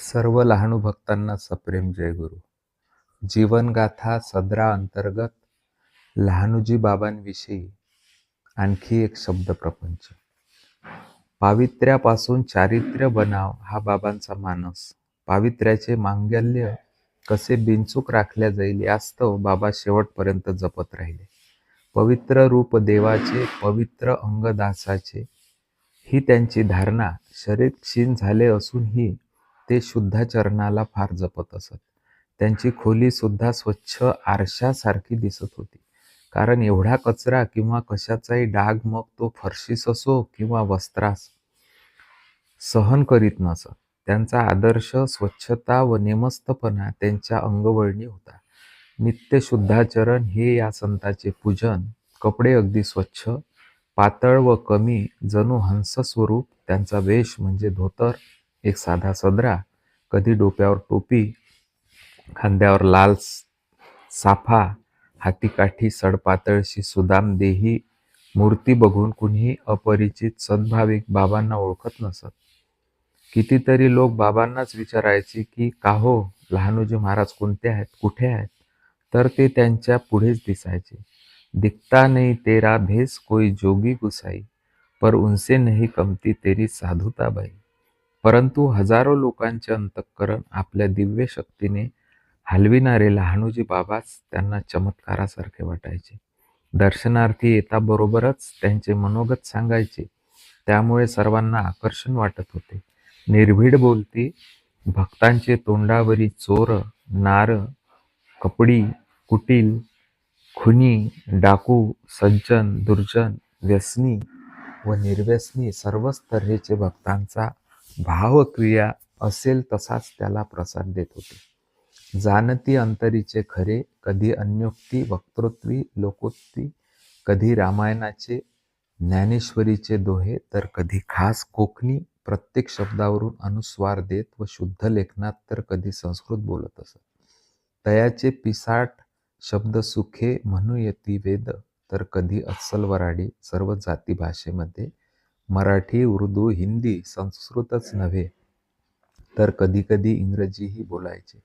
सर्व लहानू भक्तांना सप्रेम जय गुरु. जीवनगाथा सदरा अंतर्गत लहानूजी बाबांविषयी आणखी एक शब्द प्रपंच. पावित्र्यापासून चारित्र्य बनाव हा बाबांचा मानस. पावित्र्याचे मांगल्य कसे बिनचूक राखल्या जाईल यास्तव बाबा शेवटपर्यंत जपत राहिले. पवित्र रूप देवाचे पवित्र अंगदासाचे ही त्यांची धारणा. शरीर क्षीण झाले असूनही ते शुद्धाचरणाला फार जपत असत. त्यांची खोली सुद्धा स्वच्छ आरशासारखी दिसत होती. कारण एवढा कचरा किंवा कशाचाही डाग मग तो फरशीस असो किंवा वस्त्रास सहन करीत नसत. त्यांचा आदर्श स्वच्छता व नेमस्तपणा त्यांच्या अंगवळणी होता. नित्य शुद्धाचरण हे या संताचे पूजन कपडे अगदी स्वच्छ पातळ व कमी जणू हंस स्वरूप त्यांचा वेश म्हणजे धोतर एक साधा सदरा कधी डोक्यावर टोपी खांद्यावर लाल साफा हातीकाठी सडपातळशी सुदाम देही मूर्ती बघून कुणीही अपरिचित सद्भाविक बाबांना ओळखत नसत. कितीतरी लोक बाबांनाच विचारायचे की का हो लहानोजी महाराज कोणते आहेत कुठे आहेत? तर ते त्यांच्या पुढेच दिसायचे. दिखता नाही तेरा भेस कोई जोगी गुसाई पर उनसे नाही कमती तेरी साधुताबाई परंतु हजारो लोकांचे अंतःकरण आपल्या दिव्य शक्तीने हलविणारे लहानूजी बाबाच त्यांना चमत्कारासारखे वाटायचे. दर्शनार्थी येताबरोबरच त्यांचे मनोगत सांगायचे. त्यामुळे सर्वांना आकर्षण वाटत होते. निर्भीड बोलती भक्तांचे तोंडावरी चोर नार कपडी कुटील खुनी डाकू सज्जन दुर्जन व्यसनी व निर्व्यसनी सर्वच तऱ्हेचे भक्तांचा भावक्रिया असेल तसाच त्याला प्रसाद देत होते. जानती अंतरीचे खरे कधी अन्योक्ती वक्तृत्वी लोकोक्ती कधी रामायणाचे ज्ञानेश्वरीचे दोहे तर कधी खास कोकणी प्रत्येक शब्दावरून अनुस्वार देत व शुद्ध लेखनात तर कधी संस्कृत बोलत असत. तयाचे पिसाट शब्द सुखे म्हणू येती वेद तर कधी अस्सल वराडी सर्व जाती भाषेमध्ये मराठी उर्दू हिंदी संस्कृतच नव्हे तर कधीकधी इंग्रजीही बोलायचे.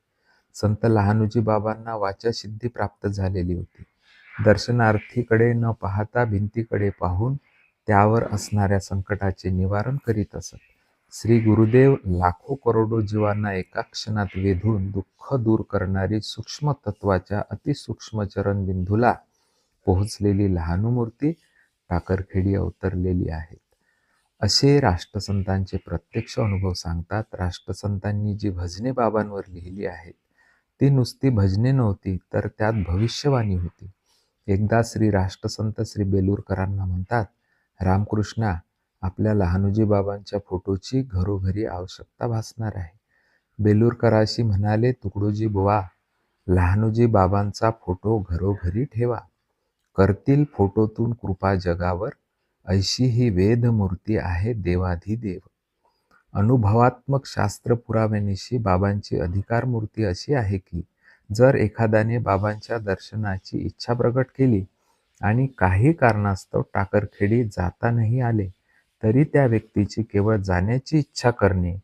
संत लहानूजी बाबांना वाचासिद्धी प्राप्त झालेली होती. दर्शनार्थीकडे न पाहता भिंतीकडे पाहून त्यावर असणाऱ्या संकटाचे निवारण करीत असत. श्री गुरुदेव लाखो करोडो जीवांना एका क्षणात वेधून दुःख दूर करणारी सूक्ष्म तत्वाच्या अतिसूक्ष्म चरणबिंदूला पोहोचलेली लहानू मूर्ती टाकरखेडी अवतरलेली आहे. असे राष्ट्रसंतांचे प्रत्यक्ष अनुभव सांगतात. राष्ट्रसंतांनी जी भजने बाबांवर लिहिली आहेत ती नुसती भजने नव्हती तर त्यात भविष्यवाणी होती. एकदा श्री राष्ट्रसंत श्री बेलूरकरांना म्हणतात रामकृष्णा आपल्या लहानूजी बाबांच्या फोटोची घरोघरी आवश्यकता भासणार आहे. बेलूरकराशी म्हणाले तुकडोजी बुवा लहानूजी बाबांचा फोटो घरोघरी ठेवा. करतील फोटोतून कृपा जगावर ऐशी ही वेदमूर्ती आहे देवाधिदेव. अनुभवात्मक शास्त्र पुराव्यानिशी बाबांची अधिकार मूर्ती अशी आहे की जर एखाद्याने बाबांच्या दर्शनाची इच्छा प्रकट केली आणि काही कारणास्तव टाकरखेडी जाता नाही आले तरी त्या व्यक्तीची केवळ जाण्याची इच्छा करणे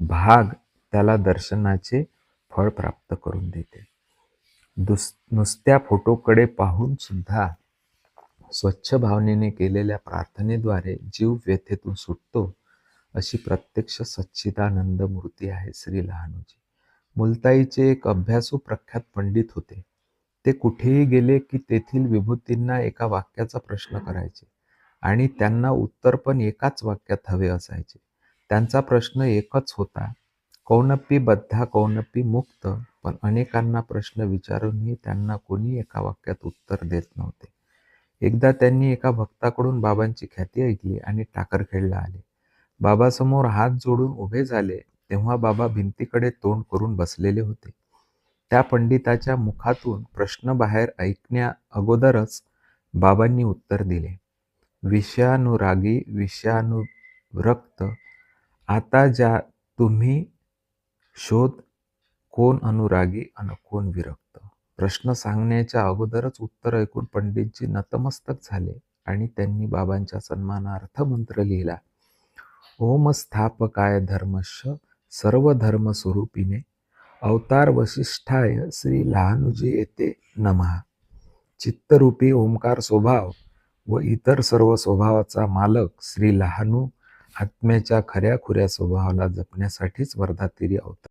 भाग त्याला दर्शनाचे फळ प्राप्त करून देते. दुस नुसत्या फोटोकडे पाहून सुद्धा स्वच्छ भावनेने केलेल्या प्रार्थनेद्वारे जीव व्यथेतून सुटतो अशी प्रत्यक्ष सच्चिदानंद मूर्ती आहे श्री लहानूजी. मुलताईचे एक अभ्यासू प्रख्यात पंडित होते. ते कुठेही गेले की तेथील विभूतींना एका वाक्याचा प्रश्न करायचे आणि त्यांना उत्तर पण एकाच वाक्यात हवे असायचे. त्यांचा प्रश्न एकच होता कौनप्पी बद्धा कौनप्पी मुक्त? पण अनेकांना प्रश्न विचारूनही त्यांना कोणी एका वाक्यात उत्तर देत नव्हते. एकदा त्यांनी एका भक्ताकडून बाबांची ख्याती ऐकली आणि टाकरखेडला आले. बाबासमोर हात जोडून उभे झाले तेव्हा बाबा भिंतीकडे तोंड करून बसलेले होते. त्या पंडिताच्या मुखातून प्रश्न बाहेर ऐकण्या अगोदरच बाबांनी उत्तर दिले. विषयानुरागी विषयानुरक्त आता ज्या तुम्ही शोध कोण अनुरागी आणि कोण विरक्त? प्रश्न सांगण्याच्या अगोदरच उत्तर ऐकून पंडितजी नतमस्तक झाले आणि त्यांनी बाबांच्या सन्मानार्थ मंत्र लिहिला. ओम स्थापकाय धर्मश सर्व धर्म स्वरूपिणे अवतार वशिष्ठाय श्री लहानुजी येते नमहा चित्तरूपी ओंकार स्वभाव व इतर सर्व स्वभावाचा मालक श्री लहानू आत्म्याच्या खऱ्याखुऱ्या स्वभावाला जपण्यासाठीच वर्धातिरी अवतार